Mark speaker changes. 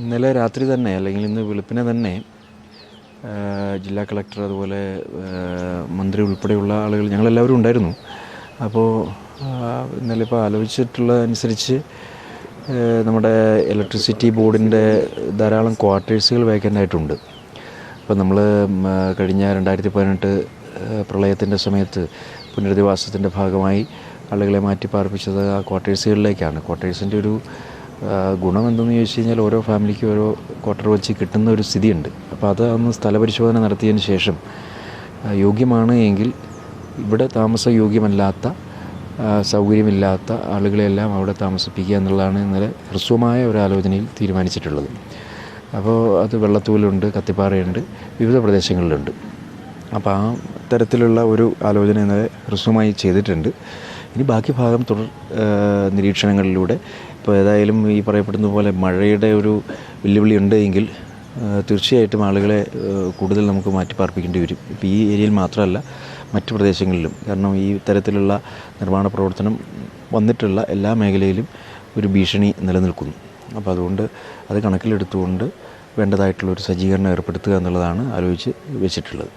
Speaker 1: ഇന്നലെ രാത്രി തന്നെ അല്ലെങ്കിൽ ഇന്ന് വെളുപ്പിനെ തന്നെ ജില്ലാ കളക്ടർ അതുപോലെ മന്ത്രി ഉൾപ്പെടെയുള്ള ആളുകൾ ഞങ്ങളെല്ലാവരും ഉണ്ടായിരുന്നു. അപ്പോൾ ഇന്നലെ ഇപ്പോൾ ആലോചിച്ചിട്ടുള്ള അനുസരിച്ച് നമ്മുടെ ഇലക്ട്രിസിറ്റി ബോർഡിന്റെ ധാരാളം ക്വാർട്ടേഴ്സുകൾ വേക്കന്റ് ആയിട്ടുണ്ട്. അപ്പോൾ നമ്മൾ കഴിഞ്ഞ രണ്ടായിരത്തി പതിനെട്ട് പ്രളയത്തിന്റെ സമയത്ത് പുനരധിവാസത്തിന്റെ ഭാഗമായി ആളുകളെ മാറ്റി പാർപ്പിച്ചത് ആ ക്വാർട്ടേഴ്സുകളിലേക്കാണ്. ക്വാർട്ടേഴ്സിന്റെ ഒരു ആ, ഗുണം എന്തെന്ന് ചോദിച്ചു കഴിഞ്ഞാൽ ഓരോ ഫാമിലിക്കും ഓരോ ക്വാർട്ടർ വെച്ച് കിട്ടുന്ന ഒരു സ്ഥിതിയുണ്ട്. അപ്പോൾ അത് അന്ന് സ്ഥലപരിശോധന നടത്തിയതിന് ശേഷം യോഗ്യമാണ് എങ്കിൽ ഇവിടെ താമസയോഗ്യമല്ലാത്ത യോഗ്യമല്ലാത്ത സൗകര്യമില്ലാത്ത ആളുകളെല്ലാം അവിടെ താമസിപ്പിക്കുക എന്നുള്ളതാണ് ഇന്നലെ ഹ്രസ്വമായ ഒരു ആലോചനയിൽ തീരുമാനിച്ചിട്ടുള്ളത്. അപ്പോൾ അത് വെള്ളത്തൂലുണ്ട് കത്തിപ്പാറയുണ്ട് വിവിധ പ്രദേശങ്ങളിലുണ്ട്. അപ്പോൾ ആ തരത്തിലുള്ള ഒരു ആലോചന ഇന്നലെ ഹ്രസ്വമായി ചെയ്തിട്ടുണ്ട്. ഇനി ബാക്കി ഭാഗം തുടർ നിരീക്ഷണങ്ങളിലൂടെ. ഇപ്പോൾ ഏതായാലും ഈ പറയപ്പെടുന്ന പോലെ മഴയുടെ ഒരു വെല്ലുവിളി ഉണ്ട് എങ്കിൽ തീർച്ചയായിട്ടും ആളുകളെ കൂടുതൽ നമുക്ക് മാറ്റി പാർപ്പിക്കേണ്ടി വരും. ഇപ്പോൾ ഈ ഏരിയയിൽ മാത്രമല്ല മറ്റു പ്രദേശങ്ങളിലും. കാരണം ഈ തരത്തിലുള്ള നിർമ്മാണ പ്രവർത്തനം വന്നിട്ടുള്ള എല്ലാ മേഖലയിലും ഒരു ഭീഷണി നിലനിൽക്കുന്നു. അപ്പോൾ അതുകൊണ്ട് അത് കണക്കിലെടുത്തുകൊണ്ട് വേണ്ടതായിട്ടുള്ള ഒരു സജ്ജീകരണം ഏർപ്പെടുത്തുക എന്നുള്ളതാണ് ആലോചിച്ച് വെച്ചിട്ടുള്ളത്.